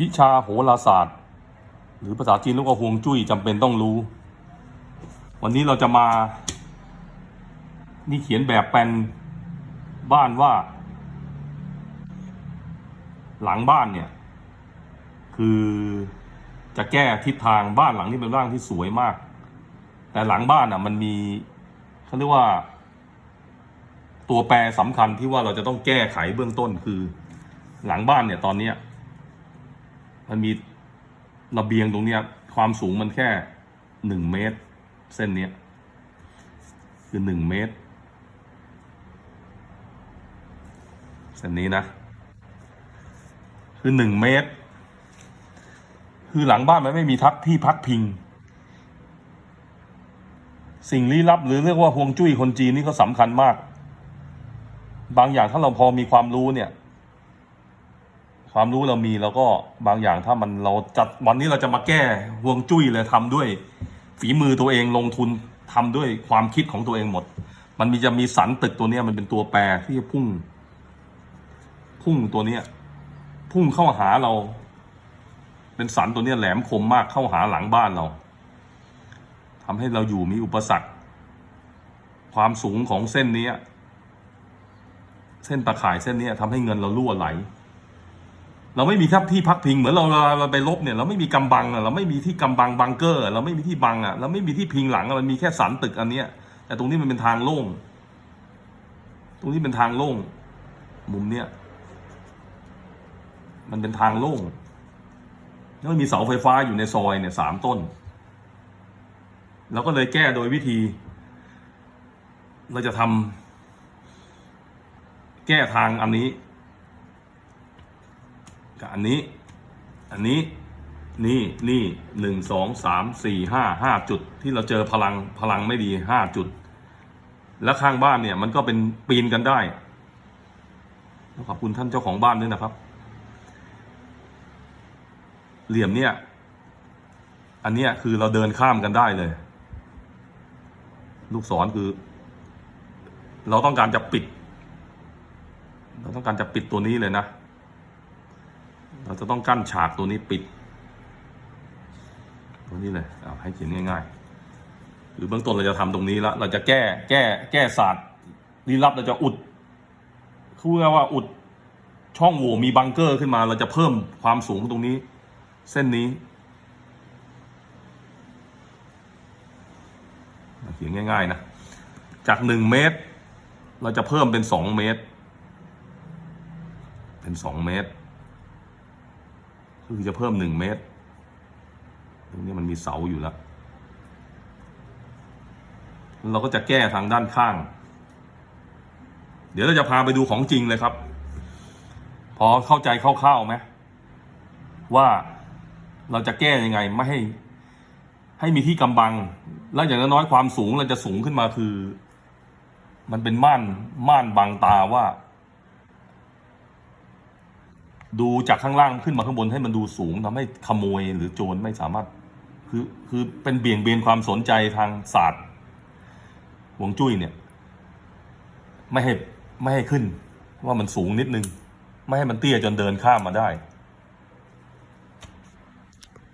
วิชาโหราศาสตร์ หรือภาษาจีนเรียกว่าฮวงจุ้ยจำเป็นต้องรู้ วันนี้เราจะมา นี่เขียนแบบแปลนบ้านว่า หลังบ้านเนี่ย คือจะแก้ทิศทางบ้านหลังนี้เป็นบ้านที่สวยมาก แต่หลังบ้านอะ มันมีเขาเรียกว่า ตัวแปรสำคัญที่ว่าเราจะต้องแก้ไขเบื้องต้นคือ หลังบ้านเนี่ยตอนเนี้ย มันมีระเบียงตรงเนี้ย ความสูงมันแค่หนึ่งเมตร เส้นเนี้ย คือหนึ่งเมตร เส้นนี้นะ คือหนึ่งเมตร คือหลังบ้านมันไม่มีทักที่พักพิง สิ่งลี้ลับหรือเรียกว่าฮวงจุ้ยคนจีนนี่ก็สำคัญมาก บางอย่างถ้าเราพอมีความรู้เนี่ย ความรู้เรามีแล้วก็บางอย่างถ้ามันเราจัดวันนี้เราจะมาแก้ฮวงจุ้ยเลยทำด้วย ฝีมือตัวเองลงทุนทำด้วยความคิดของตัวเองหมด มันมีจะมีสันตึกตัวเนี้ยมันเป็นตัวแปรที่จะพุ่ง พุ่งตัวเนี้ย พุ่งเข้าหาเรา เป็นสันตัวเนี้ยแหลมคมมากเข้าหาหลังบ้านเราทำให้เราอยู่มีอุปสรรค ความสูงของเส้นเนี้ยเส้นตะข่ายเส้นเนี้ยทำให้เงินเรารั่วไหล เราไม่มีทับที่พักพิงเหมือนเราเราไปลบเนี่ยเราไม่มีกำบังอะเราไม่มีที่กำบังบังเกอร์ เราไม่มีที่บังอะเราไม่มีที่พิงหลังมันมีแค่สันตึกอันเนี้ยแต่ตรงนี้มันเป็นทางโล่งตรงนี้เป็นทางโล่งมุมเนี้ยมันเป็นทางโล่งแล้วมีเสาไฟฟ้าอยู่ในซอยเนี่ยสามต้นเราก็เลยแก้โดยวิธี เราจะทำแก้ทางอันนี้ กับอันนี้ อันนี้นี่นี่หนึ่งสองสามสี่ห้าห้าจุด ที่เราเจอพลังพลังไม่ดีห้าจุด แล้วข้างบ้านเนี่ย มันก็เป็นปีนกันได้ขอบคุณท่านเจ้าของบ้านด้วยนะครับ เหลี่ยมเนี่ย อันเนี้ยคือเราเดินข้ามกันได้เลย ลูกศรคือ เราต้องการจะปิด เราต้องการจะปิดตัวนี้เลยนะ เราจะต้องกั้นฉากตัวนี้ปิด ตัวนี้เลยเอาให้เขียนง่ายๆ หรือเบื้องต้นเราจะทำตรงนี้แล้วเราจะแก้แก้แก้ศาสตร์ลี้ลับเราจะอุดคือว่าอุดช่องโหว่มีบังเกอร์ขึ้นมา เราจะเพิ่มความสูงตรงนี้ เส้นนี้เขียนง่ายๆนะ จากหนึ่งเมตร เราจะเพิ่มเป็นสองเมตร เป็นสองเมตร คือจะเพิ่มหนึ่งเมตรตรงนี้มันมีเสาอยู่แล้ว เราก็จะแก้ทางด้านข้าง เดี๋ยวเราจะพาไปดูของจริงเลยครับ พอเข้าใจคร่าวๆไหมว่าเราจะแก้ยังไงไม่ให้ ให้มีที่กำบัง แล้วอย่างน้อยๆความสูงเราจะสูงขึ้นมาคือ มันเป็นม่านม่านบังตาว่า ดูจากข้างล่างขึ้นมาข้างบนให้มันดูสูงทำให้ขโมยหรือโจรไม่สามารถ คือคือเป็นเบี่ยงเบนความสนใจทางศาสตร์หวงจุ้ยเนี่ย ไม่ให้ไม่ให้ขึ้น ว่ามันสูงนิดนึง ไม่ให้มันเตี้ยจนเดินข้ามมาได้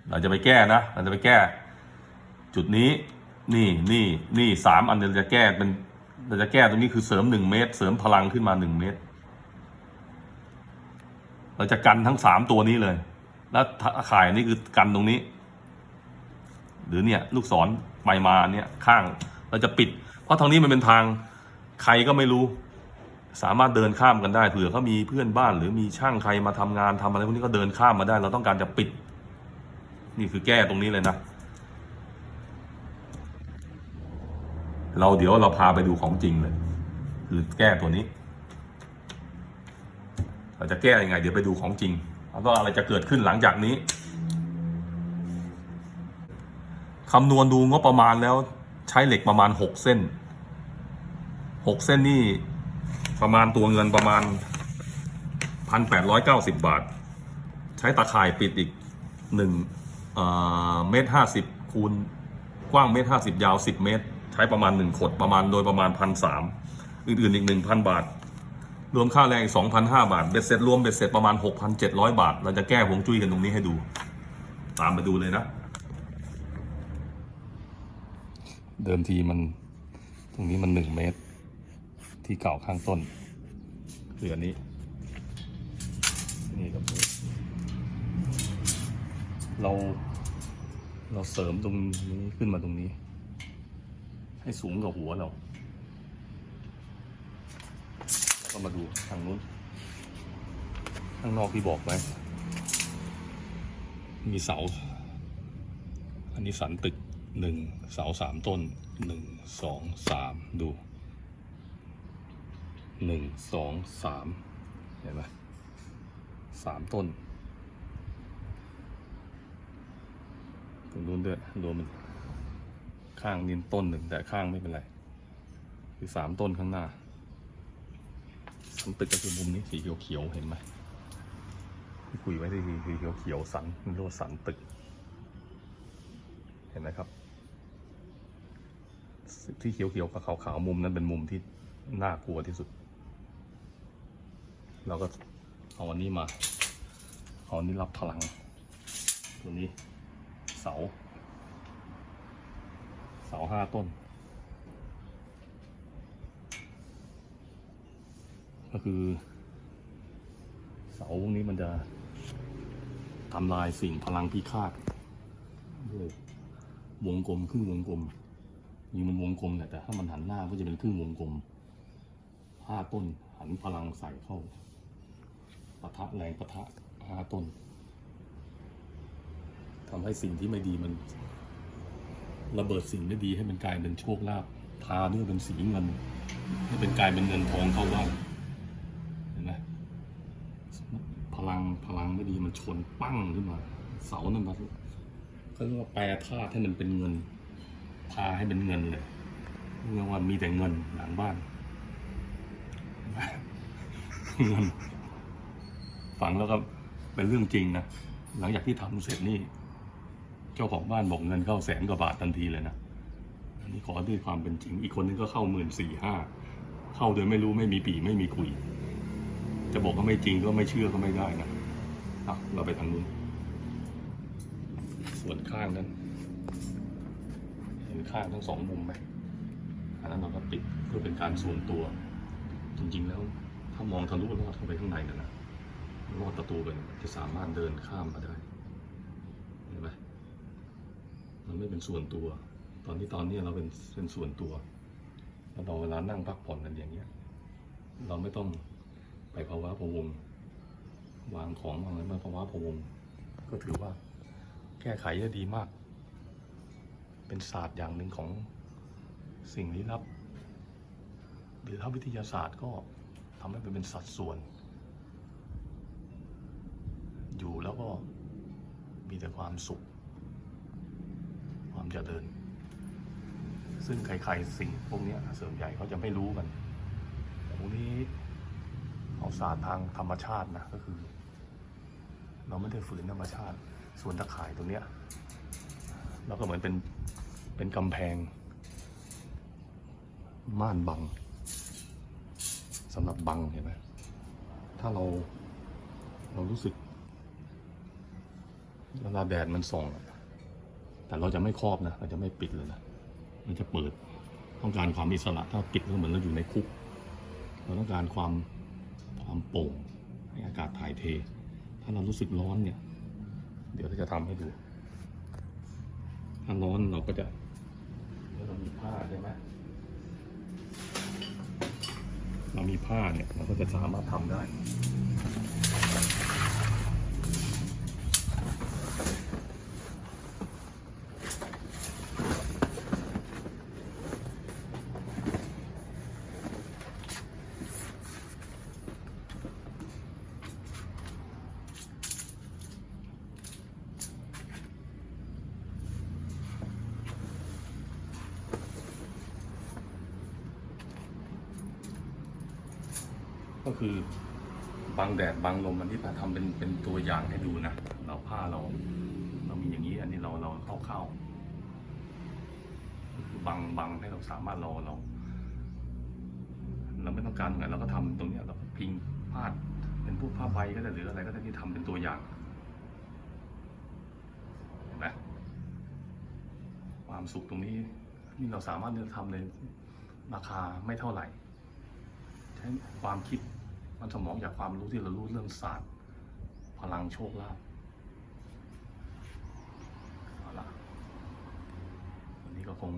เราจะไปแก้นะเราจะไปแก้ จุดนี้นี่นี่นี่สามอันเดียวจะแก้เป็นเราจะแก้ตรงนี้คือเสริมหนึ่งเมตร เสริมพลังขึ้นมาหนึ่งเมตร เราจะกันทั้งสามตัวนี้เลย แล้วข่ายนี่คือกันตรงนี้ หรือเนี่ยลูกศรไปมาเนี่ยข้างเราจะปิด เพราะทางนี้มันเป็นทางใครก็ไม่รู้ สามารถเดินข้ามกันได้เผื่อเขามีเพื่อนบ้านหรือมีช่างใครมาทำงานทำอะไรพวกนี้ก็เดินข้ามมาได้ เราต้องการจะปิด นี่คือแก้ตรงนี้เลยนะ เราเดี๋ยวเราพาไปดูของจริงเลย คือแก้ตัวนี้ เราจะแก้ยังไง เดี๋ยวไปดูของจริงแล้วก็อะไรจะเกิดขึ้นหลังจากนี้คำนวณดูงบประมาณแล้วใช้เหล็กประมาณหกเส้นหกเส้นนี่ประมาณตัวเงินประมาณพันแปดร้อยเก้าสิบบาท ใช้ตะข่ายปิดอีกหนึ่งเมตรห้าสิบคูณกว้างเมตรห้าสิบยาวสิบเมตร ใช้ประมาณหนึ่งขดประมาณโดยประมาณพันสามอื่นๆอีกหนึ่งพันบาท รวมค่าแรงสองพันห้าบาท เบ็ดเสร็จรวมเบ็ดเสร็จประมาณหกพันเจ็ดร้อยบาท เราจะแก้ฮวงจุ้ยกันตรงนี้ให้ดู ตามไปดูเลยนะ เดิมทีมัน ตรงนี้มันหนึ่งเมตร ที่เก่าข้างต้นคือนี้ นี่ครับเราเราเสริมตรงนี้ขึ้นมาตรงนี้ ให้สูงกว่าหัวเรา แล้ว ก็มาดูทางนู้น ข้างนอกที่บอกไว้มีเสา อันนี้สันตึกหนึ่งเสาสามต้นหนึ่งสองสามดูหนึ่งสองสามเห็นไหมสามต้นตรงนู้นด้วยรวมมันข้างนินต้นหนึ่งแต่ข้างไม่เป็นไร คือสามต้นข้างหน้า สันตึกก็คือมุมนี้สีเขียวๆเห็นไหมที่คุยไว้ที่สีเขียวๆสันเรียกว่าสันตึก เห็นไหมครับ ที่เขียวๆกับขาวๆมุมนั้นเป็นมุมที่น่ากลัวที่สุด เราก็เอาอันนี้มาเอาอันนี้รับพลัง ตัวนี้เสา เสาห้าต้น ก็คือ เสาพวกนี้มันจะทำลายสิ่งพลังพิฆาตด้วยวงกลมครึ่งวงกลมยิงมันวงกลมแต่ถ้ามันหันหน้าก็จะเป็นครึ่งวงกลมห้าต้นหันพลังใส่เข้าปะทะแรงปะทะห้าต้นทำให้สิ่งที่ไม่ดีมัน ระเบิดสิ่งไม่ดีให้มันกลายเป็นโชคลาภทาด้วยเป็นสีเงินให้เป็นกลายเป็นเงินทองเข้าบ้านเห็นไหมพ ลังพลังไม่ดีมันชนปั้งขึ้นมา เสานั่นมาเขาเรียกว่าแปรธาตุให้มันเป็นเงินพาให้เป็นเงินเลยเรียกว่ามีแต่เงินหลังบ้านเงินฟังแล้วก็เป็นเรื่องจริงนะหลังจากที่ทำเสร็จนี่ เจ้าของบ้านบอกเงินเข้าแสนกว่าบาททันทีเลยนะอันนี้ขอด้วยความเป็นจริง อีกคนนึงก็เข้าหมื่นสี่ห้าเข้าโดยไม่รู้ไม่มีปีไม่มีคุย จะบอกว่าไม่จริงก็ไม่เชื่อก็ไม่ได้นะอะเราไปทางนู้น ส่วนข้างนั้นเห็นข้างทั้งสองมุมไหมอันนั้นเราก็ปิดเพื่อเป็นการส่วนตัว จริง ๆ แล้วถ้ามองทะลุลอดเข้าไปข้างในกันนะลอดประตูไปจะสามารถเดินข้ามมาได้เห็นไหมมันไม่เป็นส่วนตัว ตอนนี้ตอนนี้เราเป็นเป็นส่วนตัวแล้วเราเวลานั่งพักผ่อนกันอย่างเงี้ย เราไม่ต้อง ไปภาวะพวงวางของวางอะไรมาภาวะพวงก็ถือว่า แก้ไขได้ดีมาก เป็นศาสตร์อย่างหนึ่งของสิ่งลี้ลับ หรือถ้าวิทยาศาสตร์ก็ทำให้เป็นสัดส่วน อยู่แล้วก็มีแต่ความสุข ความเจริญ ซึ่งใครๆสิ่งพวกนี้ส่วนใหญ่เขาจะไม่รู้กันแต่พวกนี้ เอาศาสตร์ทางธรรมชาตินะก็คือ เราไม่ได้ฝืนธรรมชาติ ส่วนตะข่ายตรงเนี้ยเราก็เหมือนเป็นเป็นกำแพง ม่านบังสำหรับบังเห็นไหมถ้าเราเรารู้สึกเวลาแดดมันส่องแต่เราจะไม่ครอบนะ เราจะไม่ปิดเลยนะมันจะเปิดต้องการความอิสระถ้าปิดก็เหมือนเราอยู่ในคุก เราต้องการความ ความโปร่งให้อากาศถ่ายเท ถ้าเรารู้สึกร้อนเนี่ย เดี๋ยวเราจะทำให้ดู ถ้าร้อนเราก็จะเดี๋ยวเรามีผ้าใช่ไหมเรามีผ้าเนี่ยเราก็จะสามารถทำได้ ก็คือบังแดดบังลมอันนี้ป้าทำเป็นเป็นตัวอย่างให้ดูนะเราผ้าเราเรามีอย่างนี้อันนี้เราเราเข้าเข้าๆบังบังให้เราสามารถเราเรา เราไม่ต้องการตรงไหนเราก็ทำตรงเนี้ยเราพิงพาดเป็นพวกผ้าใบก็ได้หรืออะไรก็ได้ที่ทำเป็นตัวอย่างนไหมความสุขตรงนี้นี่เราสามารถที่จะทำในราคาไม่เท่าไหร่ ใช้ความคิด มันสมองจากความรู้ที่เรารู้เรื่องศาสตร์ พลังโชคลาภเอาละวันนี้ก็คง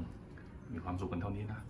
มีความสุขกันเท่านี้นะ